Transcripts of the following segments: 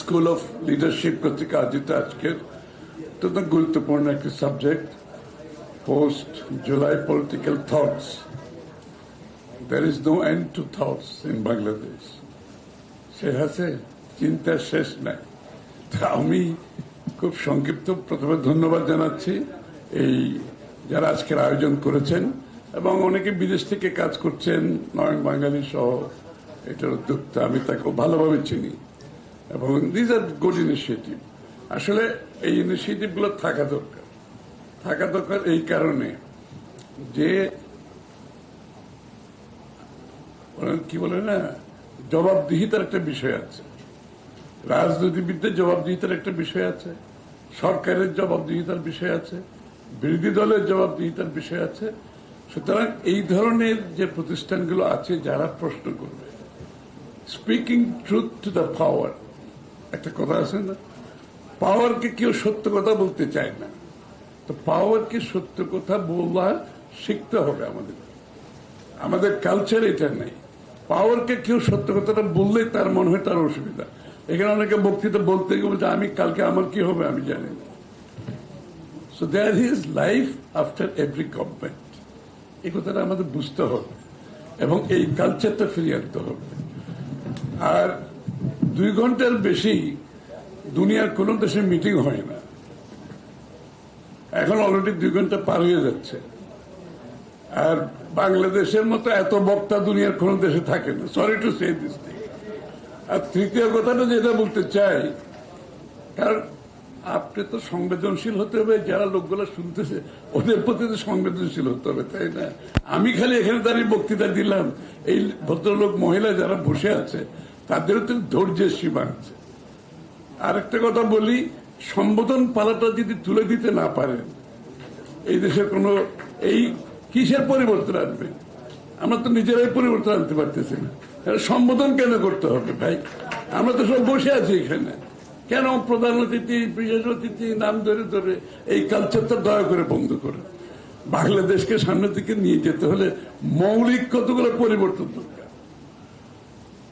School of leadership কর্তৃক আয়োজিত আজকের অত্যন্ত গুরুত্বপূর্ণ একটি subject post July political thoughts there is no end to thoughts in Bangladesh সে আছে চিন্তার শেষ নাই তা আমি খুব সংক্ষিপ্ত প্রথমে ধন্যবাদ জানাচ্ছি এই যারা আজকের আয়োজন করেছেন এবং অনেকে বিদেশ থেকে কাজ করছেন নয়ন বাঙালি সহ এটার উদ্যোক্তা আমি তাকে ভালোভাবে চিনি। এবং দিজ আর গুড ইনিশিয়েটিভ আসলে এই ইনিশিয়েটিভগুলো থাকা দরকার। থাকা দরকার এই কারণে যে কি বলে না, জবাবদিহিতার একটা বিষয় আছে। রাজনীতিবিদদের জবাবদিহিতার একটা বিষয় আছে। সরকারের জবাবদিহিতার বিষয় আছে। বিরোধী দলের জবাবদিহিতার বিষয় আছে। সুতরাং এই ধরনের যে প্রতিষ্ঠানগুলো আছে, যারা প্রশ্ন করবে speaking truth to the power একটা কথা আছে না? পাওয়ারকে কেউ সত্য কথা বলতে চায় না। তো পাওয়ারকে সত্য কথা বলা শিখতে হবে আমাদের। আমাদের কালচার এটা নেই। পাওয়ারকে কেউ সত্য কথাটা বললে তার মনে হয় তার অসুবিধা। এখানে অনেকে বক্তৃতা বলতে গিয়ে বলছে, আমি, কালকে আমার কি হবে? আমি জানি না। So there is life after every government এই কথাটা আমাদের বুঝতে হবে। এবং এই কালচারটা ফিরিয়ে আনতে হবে। আর দুই ঘণ্টার বেশি দুনিয়ার কোন দেশে মিটিং হয় না। এখন অলরেডি দুই ঘণ্টা পার হয়ে যাচ্ছে। আর বাংলাদেশের মতো এত বক্তা দুনিয়ার কোন দেশে থাকে না। সরি টু সে দিস আর তৃতীয় কথাটা যেটা বলতে চাই, কারণ আপনি তো সংবেদনশীল হতে হবে, যারা লোকগুলো শুনতেছে, ওদের প্রতি তো সংবেদনশীল হতে হবে, তাই না? আমি খালি এখানে দাঁড়িয়ে বক্তৃতা দিলাম। এই ভদ্রলোক, মহিলা যারা বসে আছে তাদেরও তো ধৈর্যের সীমা আছে আর একটা কথা বলি, সম্বোধন পালাটা যদি তুলে দিতে না পারেন, এই দেশের কোন, এই কিসের পরিবর্তন আনবে? আমরা তো নিজেরাই পরিবর্তন আনতে পারতেছি না। সম্বোধন কেন করতে হবে ভাই? আমরা তো সব বসে আছি এখানে। কেন প্রধান অতিথি, বিশেষ অতিথি, নাম ধরে ধরে এই কালচারটা দয়া করে বন্ধ করে? বাংলাদেশকে সামনের দিকে নিয়ে যেতে হলে মৌলিক কতগুলো পরিবর্তন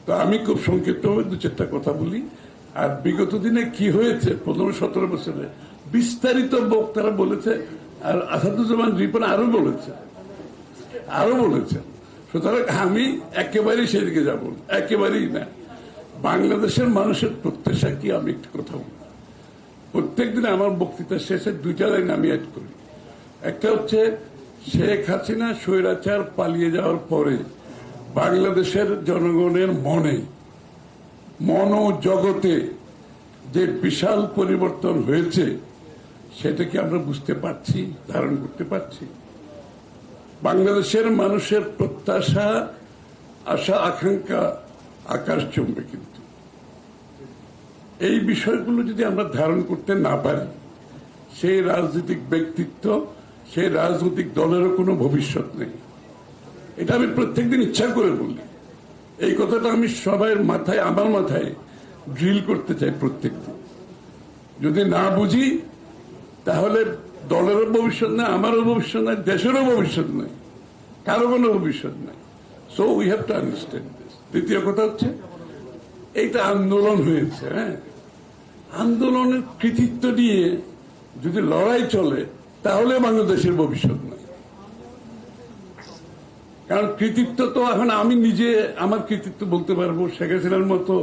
তো আমি খুব সংক্ষিপ্তভাবে দু চারটা কথা বলি। আর বিগত দিনে কি হয়েছে, প্রথম সতেরো বছরে বিস্তারিত বক্তারা বলেছে, আর আসাদুজ্জামান রিপন আরও বলেছে আরও বলেছে। সুতরাং আমি একেবারেই সেদিকে যাব, একেবারেই না। বাংলাদেশের মানুষের প্রত্যাশা কি আমি একটু কথা বলি। প্রত্যেক দিন আমার বক্তৃতার শেষে দুইটা লাইন আমি অ্যাড করি। একটা হচ্ছে, শেখ হাসিনা স্বৈরাচার পালিয়ে যাওয়ার পরে বাংলাদেশের জনগণের মনে, মনোজগতে যে বিশাল পরিবর্তন হয়েছে সেটাকে আমরা বুঝতে পারছি, ধারণ করতে পারছি? বাংলাদেশের মানুষের প্রত্যাশা, আশা, আকাঙ্ক্ষা আকাশ চমবে কিন্তু। এই বিষয়গুলো যদি আমরা ধারণ করতে না পারি, সেই রাজনৈতিক ব্যক্তিত্ব, সেই রাজনৈতিক দলেরও কোনো ভবিষ্যৎ নেই। এটা আমি প্রত্যেকদিন ইচ্ছা করে বলি। এই কথাটা আমি সবার মাথায়, আমার মাথায় ড্রিল করতে চাই প্রত্যেকদিন। যদি না বুঝি, তাহলে দলেরও ভবিষ্যৎ নাই, আমারও ভবিষ্যৎ নাই, দেশেরও ভবিষ্যৎ নাই, কারও কোনো ভবিষ্যৎ নাই। So we have to understand this দ্বিতীয় কথা হচ্ছে, এইটা আন্দোলন হয়েছে হ্যাঁ? আন্দোলনের কৃতিত্ব নিয়ে যদি লড়াই চলে, তাহলে বাংলাদেশের ভবিষ্যৎ নাই। কারণ কৃতিত্ব তো এখন আমি নিজে আমার কৃতিত্ব বলতে পারব। শেখ হাসিনার মতো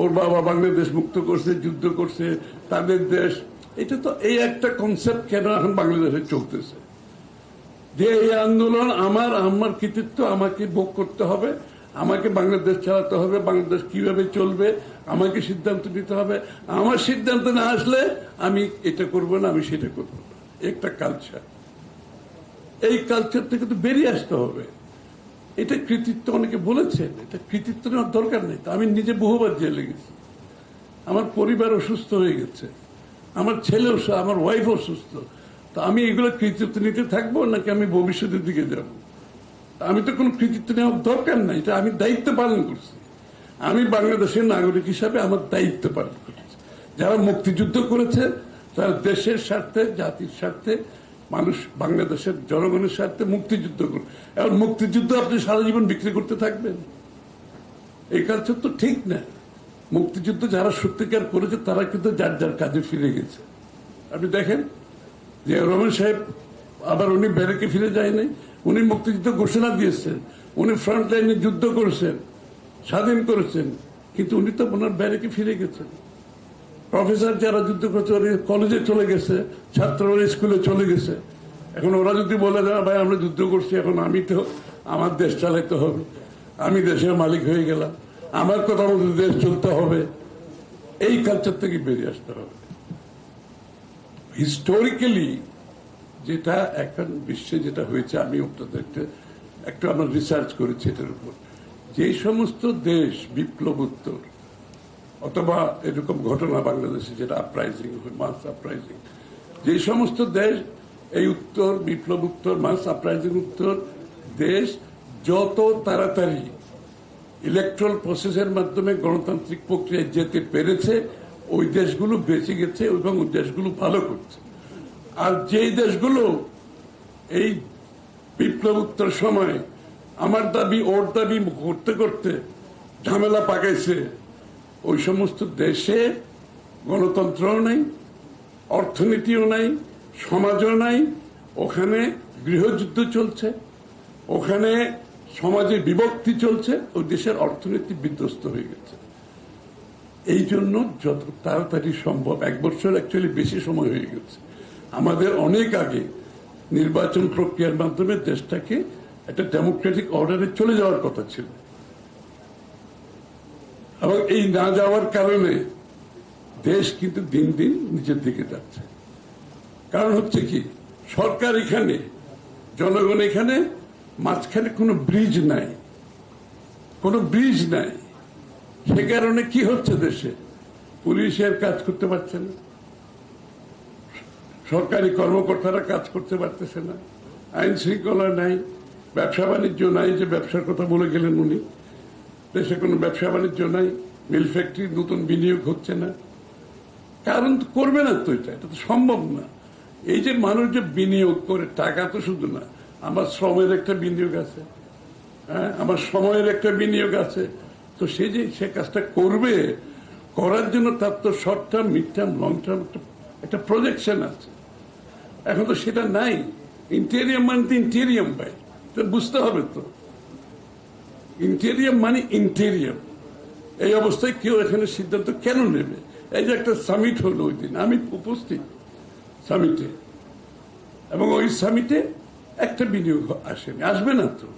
ওর বাবা বাংলাদেশ মুক্ত করছে, যুদ্ধ করছে, তাদের দেশ। এটা তো এই একটা কনসেপ্ট কেন এখন বাংলাদেশে চলতেছে? যে এই আন্দোলন আমার আমার কৃতিত্ব, আমাকে ভোগ করতে হবে, আমাকে বাংলাদেশ চালাতে হবে, বাংলাদেশ কীভাবে চলবে, আমাকে সিদ্ধান্ত নিতে হবে। আমার সিদ্ধান্ত না আসলে আমি এটা করব না, আমি সেটা করব একটা কালচার এই কালচার থেকে তো বেরিয়ে আসতে হবে। এটা কৃতিত্ব অনেকে বলেছেন, এটা কৃতিত্ব নেওয়ার দরকার নেই। আমি নিজে বহুবার জেলে গেছি। আমার পরিবার অসুস্থ হয়ে গেছে। আমার ছেলে অসুস্থ আমার ওয়াইফ অসুস্থ তো আমি এগুলো কৃতিত্ব নিতে থাকব নাকি আমি ভবিষ্যতের দিকে যাব? আমি তো কোনো কৃতিত্ব নেওয়ার দরকার নাই। এটা আমি দায়িত্ব পালন করছি। আমি বাংলাদেশের নাগরিক হিসাবে আমার দায়িত্ব পালন করেছি। যারা মুক্তিযুদ্ধ করেছে, তারা দেশের স্বার্থে, জাতির স্বার্থে মানুষ বাংলাদেশের জনগণের স্বার্থে মুক্তিযুদ্ধ করে এখন মুক্তিযুদ্ধ আপনি সারা জীবন বিক্রি করতে থাকবেন। এই কালচার তো ঠিক না। মুক্তিযুদ্ধ যারা সত্যিকার করেছে, তারা কিন্তু যার যার কাজে ফিরে গেছে। আপনি দেখেন যে রহমান সাহেব, আবার উনি ব্যারেকে ফিরে যায়নি উনি মুক্তিযুদ্ধ ঘোষণা দিয়েছেন। উনি ফ্রন্ট লাইনে যুদ্ধ করেছেন, স্বাধীন করেছেন। কিন্তু উনি তো ওনার ব্যারেকে ফিরে গেছেন। প্রফেসর যারা যুদ্ধ করছে, ওরা কলেজে চলে গেছে, ছাত্ররা স্কুলে চলে গেছে। এখন ওরা যদি বলে দেয়, ভাই, আমরা যুদ্ধ করছি, এখন আমি তো, আমার দেশ চালাইতে হবে। আমি দেশের মালিক হয়ে গেলাম। আমার কথা মতো দেশ চলতে হবে। এই কালচার থেকে বেরিয়ে আসতে হবে। হিস্টোরিক্যালি যেটা এখন বিশ্বে যেটা হয়েছে, আমি আপনাদেরকে একটু আমরা রিসার্চ করেছি এটার উপর। যেই সমস্ত দেশ বিপ্লবোত্তর অথবা এরকম ঘটনা বাংলাদেশে যেটা আপরাইজিং মাস আপরাইজিং যে সমস্ত দেশ, এই উত্তর, বিপ্লব উত্তর মাস আপরাইজিং উত্তর, দেশ যত তাড়াতাড়ি ইলেকট্রাল প্রসেসের মাধ্যমে গণতান্ত্রিক প্রক্রিয়ায় যেতে পেরেছে, ওই দেশগুলো বেঁচে গেছে এবং ওই দেশগুলো ভালো করছে। আর যেই দেশগুলো এই বিপ্লব উত্তর সময় আমার দাবি, ওর দাবি করতে করতে ঝামেলা পাকাইছে ওই সমস্ত দেশে গণতন্ত্রও নেই, অর্থনীতিও নাই, সমাজও নাই, ওখানে গৃহযুদ্ধ চলছে, ওখানে সমাজে বিভক্তি চলছে ওই দেশের অর্থনীতি বিধ্বস্ত হয়ে গেছে। এই জন্য যত তাড়াতাড়ি সম্ভব, এক বছর অ্যাকচুয়ালি বেশি সময় হয়ে গেছে। আমাদের অনেক আগে নির্বাচন প্রক্রিয়ার মাধ্যমে দেশটাকে একটা ডেমোক্রেটিক অর্ডারে চলে যাওয়ার কথা ছিল। এবং এই না যাওয়ার কারণে দেশ কিন্তু দিন দিন নিচের দিকে যাচ্ছে। কারণ হচ্ছে কি, সরকার এখানে, জনগণ এখানে মাঝখানে কোনো ব্রিজ নাই। কোনো ব্রিজ নাই। সে কারণে কি হচ্ছে দেশে? পুলিশের কাজ করতে পারছে না। সরকারি কর্মকর্তারা কাজ করতে পারতেছে না। আইন শৃঙ্খলা নাই। ব্যবসা বাণিজ্য নাই যে ব্যবসার কথা বলে গেলেন উনি। দেশে কোনো ব্যবসা বাণিজ্য নাই, মিল ফ্যাক্টরি, নতুন বিনিয়োগ হচ্ছে না। কারণ করবে না তো এটা এটা তো সম্ভব না। এই যে মানুষ যে বিনিয়োগ করে, টাকা তো শুধু না, আমার শ্রমের একটা বিনিয়োগ আছে হ্যাঁ? আমার সময়ের একটা বিনিয়োগ আছে। তো সে যে, সে কাজটা করবে, করার জন্য তার তো short term mid term long term একটা প্রজেকশন আছে। এখন তো সেটা নাই। ইন্টেরিয়াম মানে তো ইন্টেরিয়াম ভাই, তো বুঝতে হবে তো। ইন্টেরিয়াম মানে ইন্টেরিয়াম এই অবস্থায় কেউ এখানে সিদ্ধান্ত কেন নেবে? এই যে একটা সামিট হলো ওই দিন। আমি উপস্থিত সামিটে এবং ওই সামিটে একটা বিনিয়োগ আসেনি। আসবে না তো।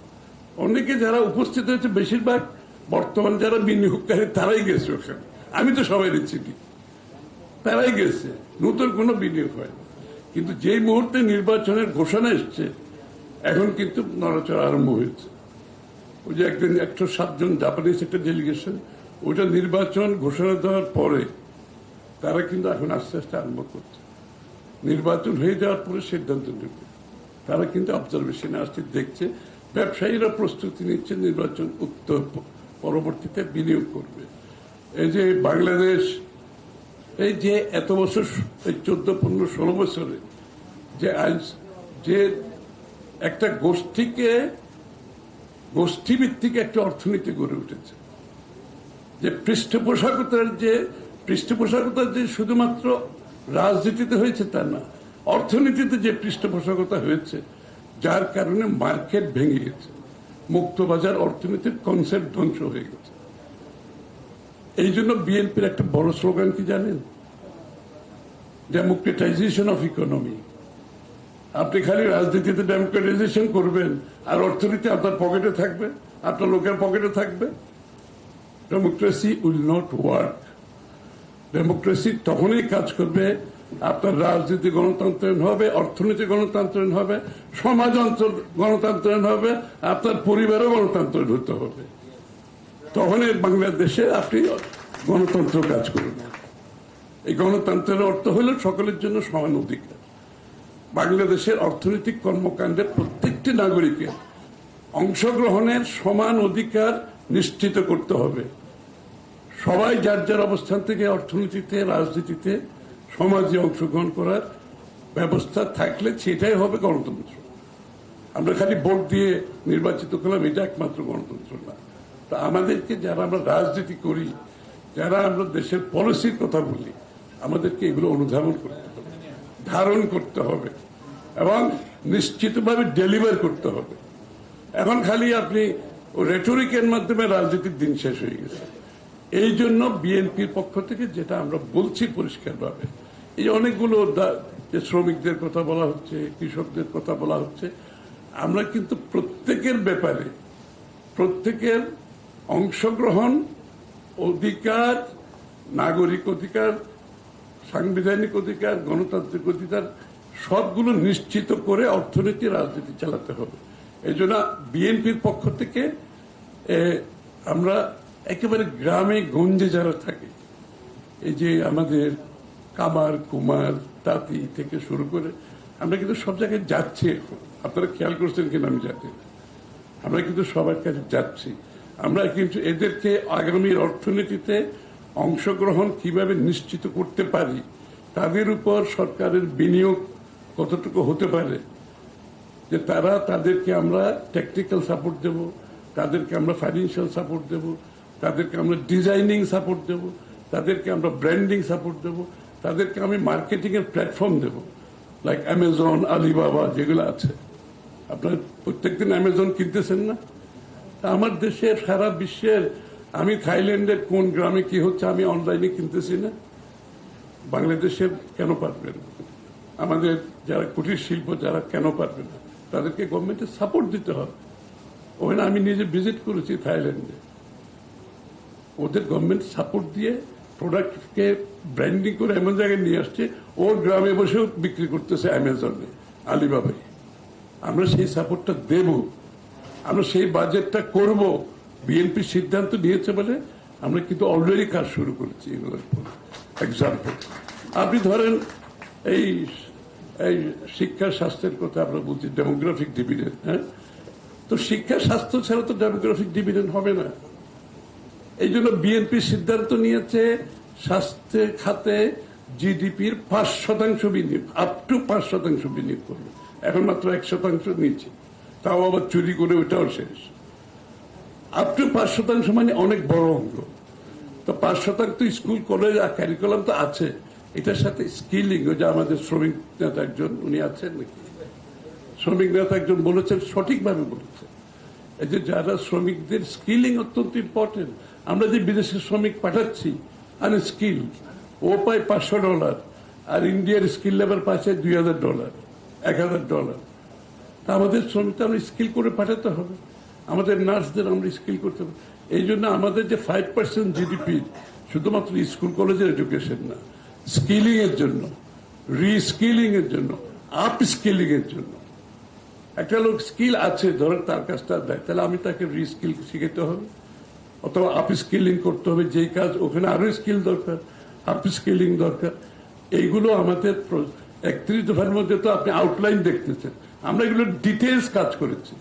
অনেকে যারা উপস্থিত হয়েছে, বেশিরভাগ বর্তমান যারা বিনিয়োগকারী, তারাই গেছে ওখানে। আমি তো সবাই চিনি। তারাই গেছে। নতুন কোনো বিনিয়োগ হয় কিন্তু যেই মুহূর্তে নির্বাচনের ঘোষণা এসছে, এখন কিন্তু নড়াচড়া আরম্ভ হয়েছে। ওই যে একদিন একশো সাতজন জাপানিজ একটা ডেলিগেশন ওইটা নির্বাচন ঘোষণা দেওয়ার পরে তারা কিন্তু এখন আস্তে আস্তে আরম্ভ করছে। নির্বাচন হয়ে যাওয়ার পরে সিদ্ধান্ত নেবে। তারা কিন্তু অবজারভেশনে আসছে, দেখছে, ব্যবসায়ীরা প্রস্তুতি নিচ্ছে, নির্বাচন উত্তর পরবর্তীতে বিনিয়োগ করবে। এই যে বাংলাদেশ, এই যে এত বছর, এই চোদ্দ, পনেরো, ষোলো বছরে যে আইন, যে একটা গোষ্ঠীকে গোষ্ঠীভিত্তিক একটা অর্থনীতি গড়ে উঠেছে। যে পৃষ্ঠপোষকতার যে পৃষ্ঠপোষকতা যে শুধুমাত্র রাজনীতিতে হয়েছে তা না, অর্থনীতিতে যে পৃষ্ঠপোষকতা হয়েছে, যার কারণে মার্কেট ভেঙে গেছে। মুক্তবাজার অর্থনীতির কনসেপ্ট ধ্বংস হয়ে গেছে। এই জন্য বিএনপির একটা বড় স্লোগান কি জানেন? ডেমোক্রেটাইজেশন অফ ইকোনমি আপনি খালি রাজনীতিতে ডেমোক্রেটাইজেশন করবেন, আর অর্থনীতি আপনার পকেটে থাকবে, আপনার লোকের পকেটে থাকবে। Democracy will not work democracy তখনই কাজ করবে, আপনার রাজনীতি গণতন্ত্রায়ন হবে, অর্থনীতি গণতন্ত্রায়ন হবে সমাজতন্ত্র গণতন্ত্রায়ন হবে, আপনার পরিবারও গণতন্ত্রায়ন হতে হবে। তখনই বাংলাদেশে আপনি গণতন্ত্র কাজ করবেন। এই গণতন্ত্রের অর্থ হল সকলের জন্য সমান অধিকার। বাংলাদেশের অর্থনৈতিক কর্মকাণ্ডে প্রত্যেকটি নাগরিকের অংশগ্রহণের সমান অধিকার নিশ্চিত করতে হবে। সবাই যার যার অবস্থান থেকে অর্থনীতিতে, রাজনীতিতে, সমাজে অংশগ্রহণ করার ব্যবস্থা থাকলে সেটাই হবে গণতন্ত্র। আমরা খালি ভোট দিয়ে নির্বাচিত করলাম, এটা একমাত্র গণতন্ত্র না। তো আমাদেরকে যারা আমরা রাজনীতি করি, যারা আমরা দেশের পলিসির কথা বলি, আমাদেরকে এগুলো অনুধাবন করতে ধারণ করতে হবে এবং নিশ্চিতভাবে ডেলিভার করতে হবে। এখন খালি আপনি রেটরিকের মাধ্যমে রাজনীতির দিন শেষ হয়ে গেছে। এই জন্য বিএনপির পক্ষ থেকে যেটা আমরা বলছি পরিষ্কারভাবে, এই অনেকগুলো যে শ্রমিকদের কথা বলা হচ্ছে, কৃষকদের কথা বলা হচ্ছে, আমরা কিন্তু প্রত্যেকের ব্যাপারে, প্রত্যেকের অংশগ্রহণ, অধিকার, নাগরিক অধিকার সাংবিধানিক অধিকার, গণতান্ত্রিক অধিকার, সবগুলো নিশ্চিত করে অর্থনীতি, রাজনীতি চালাতে হবে। এই জন্য বিএনপির পক্ষ থেকে আমরা একেবারে গ্রামে গঞ্জে যারা থাকে, এই যে আমাদের কামার, কুমার, তাঁতি থেকে শুরু করে, আমরা কিন্তু সব জায়গায় যাচ্ছি এখন। আপনারা খেয়াল করছেন কিনা আমি না। আমরা কিন্তু সবার কাছে যাচ্ছি। আমরা কিন্তু এদেরকে আগামীর অর্থনীতিতে অংশগ্রহণ কীভাবে নিশ্চিত করতে পারি, তাদের উপর সরকারের বিনিয়োগ কতটুকু হতে পারে, যে তারা তাদেরকে আমরা টেকনিক্যাল সাপোর্ট দেব, তাদেরকে আমরা ফাইন্যান্সিয়াল সাপোর্ট দেব, তাদেরকে আমরা ডিজাইনিং সাপোর্ট দেব, তাদেরকে আমরা ব্র্যান্ডিং সাপোর্ট দেব, তাদেরকে আমি মার্কেটিং এর প্ল্যাটফর্ম দেব লাইক অ্যামাজন আলিবাবা যেগুলো আছে। আপনার প্রত্যেকদিন অ্যামাজন কিনতেছেন না? আমার দেশের সারা বিশ্বের আমি থাইল্যান্ডের কোন গ্রামে কি হচ্ছে আমি অনলাইনে কিনতেছি না। বাংলাদেশের কেন পারবে না? আমাদের যারা কুটির শিল্প, যারা কেন পারবে না? তাদেরকে গভর্নমেন্টের সাপোর্ট দিতে হবে। ওখানে আমি নিজে ভিজিট করেছি থাইল্যান্ডে। ওদের গভর্নমেন্ট সাপোর্ট দিয়ে প্রোডাক্টকে ব্র্যান্ডিং করে এমন জায়গায় নিয়ে আসছে, ওর গ্রামে বসেও বিক্রি করতেছে অ্যামাজনে, আলিবাবাই। আমরা সেই সাপোর্টটা দেব। আমরা সেই বাজেটটা করব। বিএনপি সিদ্ধান্ত নিয়েছে বলে আমরা কিন্তু অলরেডি কাজ শুরু করেছি এক্সাম্পল আপনি ধরেন এই এই শিক্ষা স্বাস্থ্যের কথা আমরা বলছি ডেমোগ্রাফিক ডিভিডেন্ড হ্যাঁ? তো শিক্ষা স্বাস্থ্য ছাড়া তো ডেমোগ্রাফিক ডিভিডেন্ড হবে না। এই জন্য বিএনপি সিদ্ধান্ত নিয়েছে স্বাস্থ্য খাতে জিডিপির পাঁচ শতাংশ বিনিয়োগ আপ টু পাঁচ শতাংশ বিনিয়োগ করবে। এখন মাত্র এক শতাংশ নিচ্ছে। তাও আবার চুরি করে ওটাও শেষ। আপ টু পাঁচ শতাংশ মানে অনেক বড় অঙ্ক তো পাঁচ শতাংশ স্কুল, কলেজ আর ক্যারিকুলাম তো আছে। এটার সাথে স্কিলিং যে আমাদের শ্রমিক নেতা একজন, উনি আছেন নাকি? শ্রমিক নেতা একজন বলেছেন, সঠিকভাবে বলেছেন। এই যে যারা শ্রমিকদের স্কিলিং অত্যন্ত ইম্পর্টেন্ট আমরা যে বিদেশে শ্রমিক পাঠাচ্ছি আর স্কিল ও পায় পাঁচশো ডলার আর ইন্ডিয়ার স্কিল লেবার পাচ্ছে দুই হাজার ডলার এক হাজার ডলার তা আমাদের শ্রমিকটা আমরা স্কিল করে পাঠাতে হবে। আমাদের নার্সদের আমরা স্কিল করতে হবে। এই জন্য আমাদের যে ফাইভ পার্সেন্ট জিডিপি শুধুমাত্র স্কুল কলেজের এডুকেশন না স্কিলিং এর জন্য রিস্কিলিং এর জন্য আপ স্কিলিং এর জন্য। একটা লোক স্কিল আছে, ধরেন তার কাজটা দেয়, তাহলে আমি তাকে রিস্কিল শিখাতে হবে, অথবা আপ স্কিলিং করতে হবে, যেই কাজ ওখানে আরও স্কিল দরকার আপ স্কিলিং দরকার। এইগুলো আমাদের একত্রিশ দফার মধ্যে তো আপনি আউটলাইন দেখতেছেন। আমরা এগুলো ডিটেলস কাজ করেছি।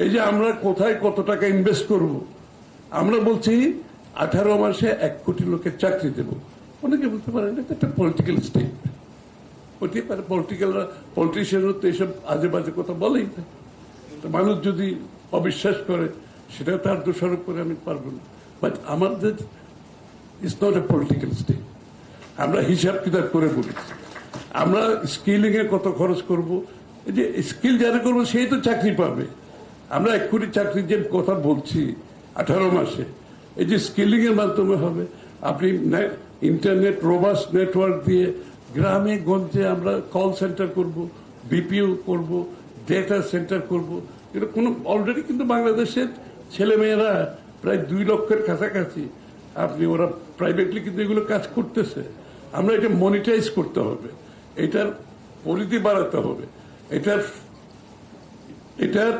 এই যে আমরা কোথায় কত টাকা ইনভেস্ট করব? আমরা বলছি, আঠারো মাসে এক কোটি লোকের চাকরি দেব। অনেকে বলতে পারেন, এটা একটা পলিটিক্যাল স্টেটমেন্ট হতে পারে পলিটিক্যাল পলিটিশিয়ানরা তো এইসব আজে বাজে কথা বলেই না। মানুষ যদি অবিশ্বাস করে, সেটা তার দোষারোপ করে আমি পারব না। বাট আমাদের it's not a political state আমরা হিসাব কিতাব করে বলেছি আমরা স্কিলিং এ কত খরচ করব? এই যে স্কিল যারা করব, সেই তো চাকরি পাবে। আমরা এক কোটি চাকরির যে কথা বলছি, আঠারো মাসে, এই যে স্কিলিং এর মাধ্যমে হবে, আপনি ইন্টারনেট রোবাস নেটওয়ার্ক দিয়ে গ্রামে, গঞ্জে আমরা কল সেন্টার করব বিপিও করব ডেটা সেন্টার করব। এটা কোনো অলরেডি কিন্তু বাংলাদেশের ছেলেমেয়েরা প্রায় দুই লক্ষের কাছাকাছি। আপনি, ওরা প্রাইভেটলি কিন্তু এগুলো কাজ করতেছে। আমরা এটা মনিটাইজ করতে হবে। এটার পরিধি বাড়াতে হবে। এটার এটার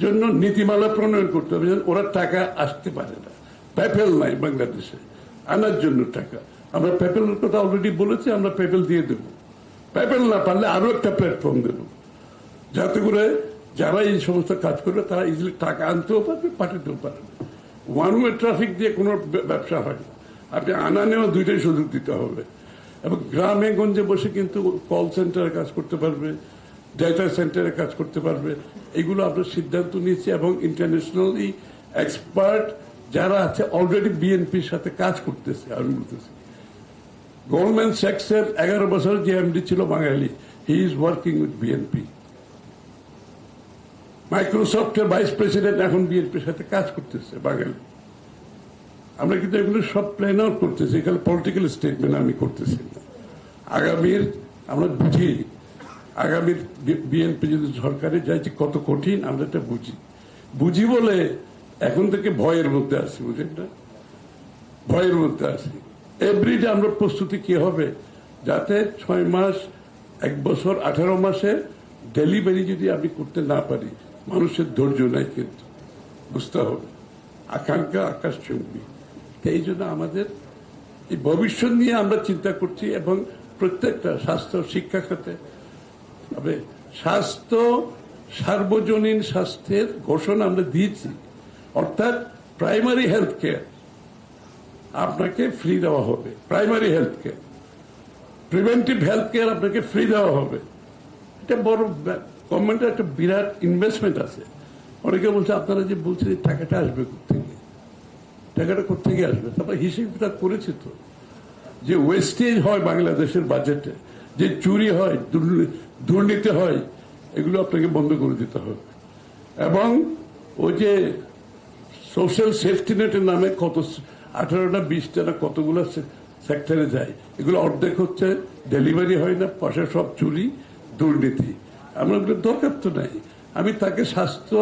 জন্য নীতিমালা প্রণয়ন করতে হবে ওরা টাকা আসতে পারে না। প্যাপেল নাই বাংলাদেশে। আনার জন্য টাকা। আমরা প্যাপেলের কথা অলরেডি বলেছি, আমরা প্যাপেল দিয়ে দেব। প্যাপেল না পারলে আরও একটা প্ল্যাটফর্ম দেব। যাতে করে যারা এই সমস্ত কাজ করবে, তারা ইজিলি টাকা আনতেও পারবে, পাঠাতেও পারবে। ওয়ান ওয়ে ট্রাফিক দিয়ে কোনো ব্যবসা হয় না। আপনি আনা নেওয়া দুইটাই সুযোগ দিতে হবে। এবং গ্রামে গঞ্জে বসে কিন্তু কল সেন্টারে কাজ করতে পারবে ডেটা সেন্টারে কাজ করতে পারবে। এগুলো আমরা সিদ্ধান্ত নিয়েছি এবং ইন্টারন্যাশনালি এক্সপার্ট যারা আছে অলরেডি বিএনপির সাথে কাজ করতেছে, আমি বলতেছি। গোল্ডম্যান স্যাক্সের এগারো বছর যে এমডি ছিল বাঙালি। He is working with BNP মাইক্রোসফটের ভাইস প্রেসিডেন্ট এখন বিএনপির সাথে কাজ করতেছে, বাঙালি। আমরা কিন্তু এগুলো সব প্ল্যান আউট করতেছি, এখানে পলিটিক্যাল স্টেটমেন্ট আমি করতেছি আগামীর আমরা বুঝি আগামীর বিএনপি যদি সরকারে যায় যে কত কঠিন, আমরা এটা বুঝি। বুঝি বলে এখন থেকে ভয়ের মধ্যে আছি বুঝেন না? ভয়ের মধ্যে আছি। এভরিডে আমরা প্রস্তুতি কি হবে? যাতে ছয় মাস, এক বছর, আঠারো মাসে ডেলিভারি যদি আমি করতে না পারি, মানুষের ধৈর্য নাই কিন্তু। বুঝতে হবে। আকাঙ্ক্ষা আকাশ চুম্বি। এই জন্য আমাদের এই ভবিষ্যৎ নিয়ে আমরা চিন্তা করছি এবং প্রত্যেকটা স্বাস্থ্য, শিক্ষা খাতে তবে স্বাস্থ্য সার্বজনীন স্বাস্থ্যের ঘোষণা আমরা দিয়েছি। অর্থাৎ প্রাইমারি হেলথ কেয়ার আপনাকে ফ্রি দেওয়া হবে। Primary health care preventive health care আপনাকে ফ্রি দেওয়া হবে। এটা বড় গভর্নমেন্টের একটা বিরাট ইনভেস্টমেন্ট আছে। অনেকে বলছে, আপনারা যে বলছেন টাকাটা আসবে কোথেকে টাকাটা কোথেকে আসবে? তারপর হিসেবটা করেছি তো। যে ওয়েস্টেজ হয় বাংলাদেশের বাজেটে যে চুরি হয় দুর্নীতি হয়, এগুলো আপনাকে বন্ধ করে দিতে হবে। এবং ওই যে সোশ্যাল সেফটি নেটের নামে কত আঠারোটা বিশটা না কতগুলো সেক্টরে যায়, এগুলো অর্ধেক হচ্ছে ডেলিভারি হয় না, পয়সা সব চুরি, দুর্নীতি। আমরা ওগুলো দরকার তো নাই। আমি তাকে স্বাস্থ্য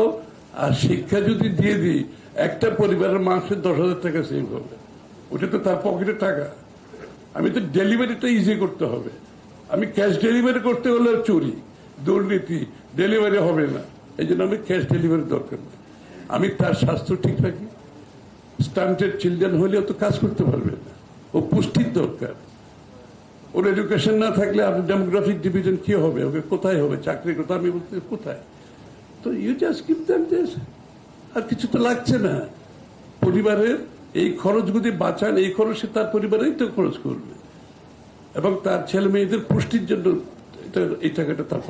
আর শিক্ষা যদি দিয়ে দিই, একটা পরিবারের মাসে দশ হাজার টাকা সেভ হবে। ওটা তো তার পকেটে টাকা। আমি তো ডেলিভারিটা ইজি করতে হবে। আমি ক্যাশ ডেলিভারি করতে হলে চুরি, দুর্নীতি, ডেলিভারি হবে না। এই জন্য আমি ক্যাশ ডেলিভারি দরকার নেই। আমি তার স্বাস্থ্য ঠিক রাখি। স্টান্টেড চিলড্রেন হলেও তো কাজ করতে পারবে না। ও পুষ্টির দরকার। ওর এডুকেশন না থাকলে আপনার ডেমোগ্রাফিক ডিভিশন কি হবে? ওকে কোথায় হবে? চাকরি কোথায় আমি বলতে কোথায়? তো you just give them this আর কিছু তো লাগছে না। পরিবারের এই খরচ যদি বাঁচান, এই খরচে তার পরিবারেই তো খরচ করবে। এবং তার ছেলে মেয়েদের পুষ্টির জন্য এই টাকাটা তার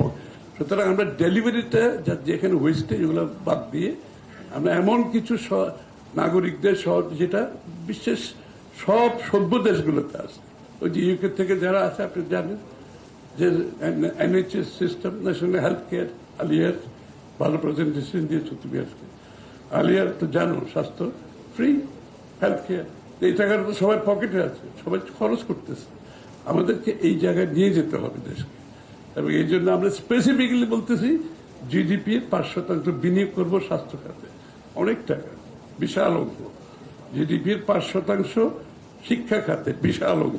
সুতরাং আমরা ডেলিভারিটা যা, যেখানে ওয়েস্টেজ ওগুলো বাদ দিয়ে আমরা এমন কিছু নাগরিকদের সহ, যেটা বিশেষ সব সভ্য দেশগুলোতে আছে। ওই যে ইউকে থেকে যারা আছে, আপনি জানেন যে NHS system national health care আলিয়ার ভালো প্রেজেন্টেশন দিয়েছ তুমি আজকে আলিয়ার তো জানো, স্বাস্থ্য ফ্রি হেলথ কেয়ার এই টাকাটা তো সবার পকেটে আছে, সবাই খরচ করতেছে। আমাদেরকে এই জায়গায় নিয়ে যেতে হবে দেশকে। এবং এই জন্য আমরা স্পেসিফিক্যালি বলতেছি জিডিপি এর পাঁচ শতাংশ বিনিয়োগ করব স্বাস্থ্য খাতে। অনেক টাকা, বিশাল অঙ্ক। জিডিপি এর পাঁচ শতাংশ শিক্ষা খাতে, বিশাল অঙ্ক।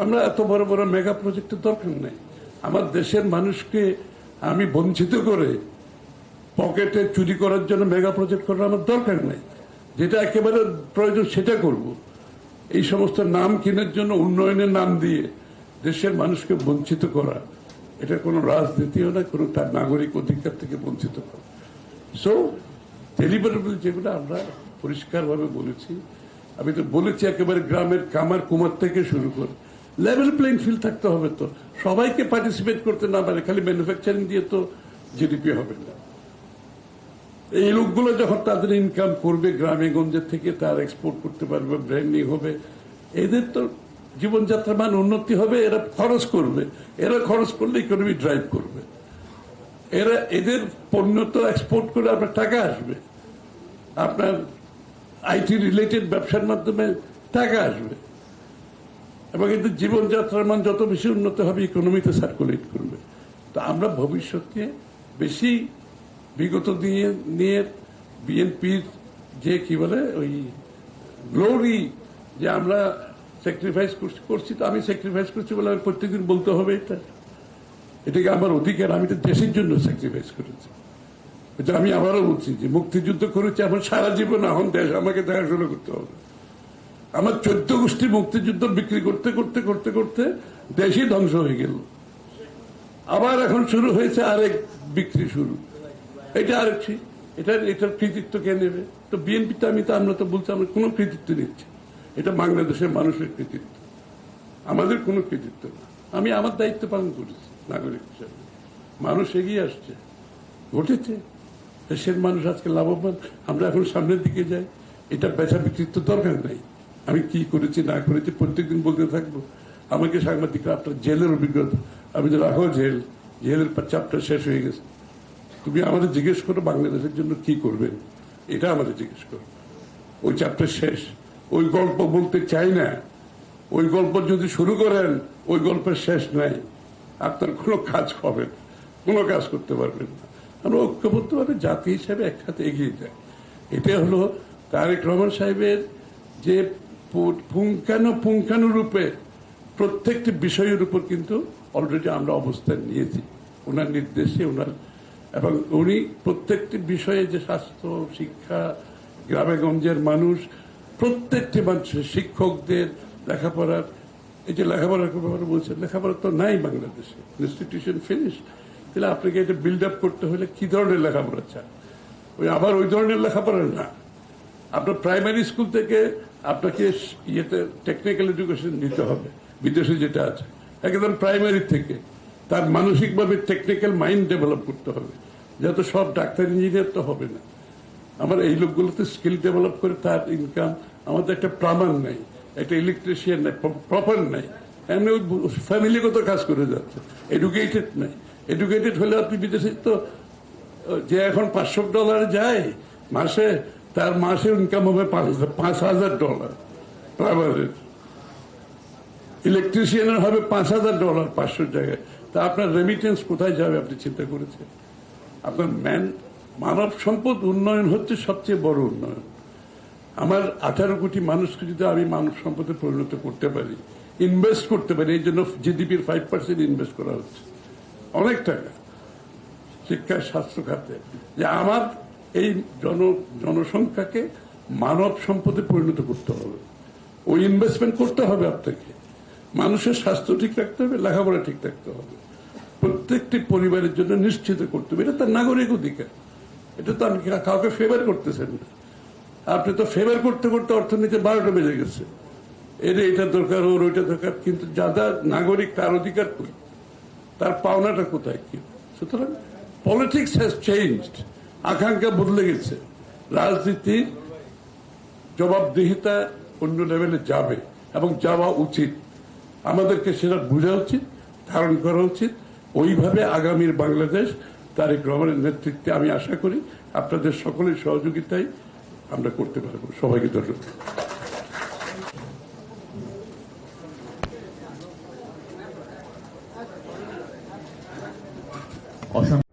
আমরা এত বড় বড় মেগা প্রজেক্টের দরকার নেই। আমার দেশের মানুষকে আমি বঞ্চিত করে পকেটে চুরি করার জন্য মেগা প্রজেক্ট করার আমার দরকার নেই। যেটা একেবারে প্রয়োজন সেটা করব। এই সমস্ত নাম কেনার জন্য উন্নয়নের নাম দিয়ে দেশের মানুষকে বঞ্চিত করা, এটা কোনো রাজনীতিও না, কোনো তার নাগরিক অধিকার থেকে বঞ্চিত করা। সো ডেলিভারেবল যেগুলো আমরা পরিষ্কারভাবে বলেছি, আমি তো বলেছি একেবারে গ্রামের কামার কুমার থেকে শুরু করে লেভেল প্লেইং ফিল্ড থাকতে হবে তো। সবাইকে পার্টিসিপেট করতে না পারে, খালি ম্যানুফ্যাকচারিং দিয়ে তো জিডিপি হবে না। এই লোকগুলো যখন তাদের ইনকাম করবে গ্রামে গঞ্জের থেকে, তার এক্সপোর্ট করতে পারবে ব্র্যান্ডিং হবে, এদের তো জীবনযাত্রার মান উন্নতি হবে, এরা খরচ করবে। এরা খরচ করলে ইকোনমি ড্রাইভ করবে। এরা, এদের পণ্য তো এক্সপোর্ট করে আপনার টাকা আসবে। আপনার আইটি রিলেটেড ব্যবসার মাধ্যমে টাকা আসবে। এবং এদের জীবনযাত্রার মান যত বেশি উন্নত হবে ইকোনমিতে সার্কুলেট করবে। তো আমরা ভবিষ্যৎকে বেশি বিগত দিয়ে নিয়ে বিএনপির যে কি বলে, ওই গ্লোরি যে আমরা স্যাক্রিফাইস করছি তো আমি স্যাক্রিফাইস করছি বলে আমি প্রত্যেকদিন বলতে হবে এটা। এটাকে আমার অধিকার, আমি তো দেশের জন্য স্যাক্রিফাইস করেছি। এটা আমি আবারও বলছি যে মুক্তিযুদ্ধ করেছি এখন সারা জীবন এখন দেশ আমাকে দেখাশোনা করতে হবে। আমার চোদ্দ গোষ্ঠী মুক্তিযুদ্ধ বিক্রি করতে করতে করতে করতে দেশই ধ্বংস হয়ে গেল। আবার এখন শুরু হয়েছে আরেক বিক্রি শুরু। এটা আরেক ঠিক। এটার এটার কৃতিত্ব কে নেবে? তো বিএনপিতে আমি তো, আমরা তো বলছি, আমরা কোনো কৃতিত্ব নিচ্ছি এটা বাংলাদেশের মানুষের কৃতিত্ব। আমাদের কোনো কৃতিত্ব না। আমি আমার দায়িত্ব পালন করেছি, নাগরিক হিসাবে। মানুষ এগিয়ে আসছে। ঘটেছে। দেশের মানুষ আজকে লাভবান। আমরা এখন সামনের দিকে যাই। এটা বেচা বিক্রির তো দরকার নাই। আমি কি করেছি, না করেছি, প্রত্যেকদিন বলতে থাকব। আমাকে সাংবাদিকরা আপনার জেলের অভিজ্ঞতা। আমি তো রাখো জেল। জেলের চাপটা শেষ হয়ে গেছে। তুমি আমাদের জিজ্ঞেস করো বাংলাদেশের জন্য কি করবেন এটা আমাদের জিজ্ঞেস করো। ওই চ্যাপ্টার শেষ। ওই গল্প বলতে চাই না। ওই গল্প যদি শুরু করেন, ওই গল্পের শেষ নাই। আপনার কোনো কাজ হবে কোনো কাজ করতে পারবেন না। আমরা ঐক্যবদ্ধভাবে জাতি হিসাবে একসাথে এগিয়ে যাই এটা হলো তারেক রহমান সাহেবের যে পু- পুঙ্খানুপুঙ্খানুরূপে প্রত্যেকটি বিষয়ের উপর কিন্তু অলরেডি আমরা অবস্থান নিয়েছি। ওনার নির্দেশে, ওনার এবং উনি প্রত্যেকটি বিষয়ে যে স্বাস্থ্য, শিক্ষা গ্রামে গঞ্জের মানুষ, প্রত্যেকটি মানুষের শিক্ষকদের লেখাপড়ার, এই যে লেখাপড়ার ব্যাপারে বলছেন, লেখাপড়া তো নাই বাংলাদেশে। ইনস্টিটিউশন ফিনিশ তাহলে আপনাকে এটা বিল্ড আপ করতে হলে কি ধরনের লেখাপড়া চান? ওই আবার ওই ধরনের লেখাপড়া না। আপনার প্রাইমারি স্কুল থেকে আপনাকে ইয়েতে টেকনিক্যাল এডুকেশন নিতে হবে, বিদেশে যেটা আছে। একদম প্রাইমারি থেকে। তার মানসিকভাবে টেকনিক্যাল মাইন্ড ডেভেলপ করতে হবে। যাতে সব ডাক্তার ইঞ্জিনিয়ার তো হবে না। আমার এই লোকগুলোতে স্কিল ডেভেলপ করে তার ইনকাম আমাদের একটা প্রামাণ নাই, একটা ইলেকট্রিশিয়ান নাই প্রপার নাই। এমনি ফ্যামিলিগত কাজ করে যাচ্ছে। এডুকেটেড নাই। এডুকেটেড হলে আপনি বিদেশে তো, যে এখন পাঁচশো ডলার যায়, মাসে তার মাসে ইনকাম হবে পাঁচ হাজার- ডলার প্রাইমারের ইলেকট্রিশিয়ানের হবে পাঁচ হাজার ডলার পাঁচশো জায়গায়। তা আপনার রেমিটেন্স কোথায় যাবে আপনি চিন্তা করেছেন? আপনার ম্যান মানব সম্পদ উন্নয়ন হচ্ছে সবচেয়ে বড় উন্নয়ন। আমার আঠারো কোটি মানুষকে যদি আমি মানব সম্পদে পরিণত করতে পারি ইনভেস্ট করতে পারি, এই জন্য জিডিপির ফাইভ পার্সেন্ট ইনভেস্ট করা হচ্ছে। অনেক টাকা। শিক্ষা স্বাস্থ্য খাতে। যে আমার এই জন, জনসংখ্যাকে মানব সম্পদে পরিণত করতে হবে। ওই ইনভেস্টমেন্ট করতে হবে আপনাকে। মানুষের স্বাস্থ্য ঠিক রাখতে হবে, লেখাপড়া ঠিক রাখতে হবে। প্রত্যেকটি পরিবারের জন্য নিশ্চিত করতে হবে। এটা তার নাগরিক অধিকার। এটা তো আমি কাউকে ফেভার করতেছেন না। আপনি তো ফেভার করতে করতে অর্থনীতি বারোটা বেজে গেছে। এর এটা দরকার, ওর ওইটা দরকার, কিন্তু যারা নাগরিক তার অধিকার কই? তার পাওনাটা কোথায় কি? সুতরাং পলিটিক্স হ্যাজ চেঞ্জড আকাঙ্ক্ষা বদলে গেছে। রাজনীতির জবাবদিহিতা অন্য লেভেলে যাবে এবং যাওয়া উচিত। আমাদেরকে সেটা বোঝা উচিত, ধারণ করা উচিত। ওইভাবে আগামীর বাংলাদেশ তারেক রহমানের নেতৃত্বে আমি আশা করি আপনাদের সকলের সহযোগিতায় আমরা করতে পারব। সবাইকে ধন্যবাদ। অসংখ্য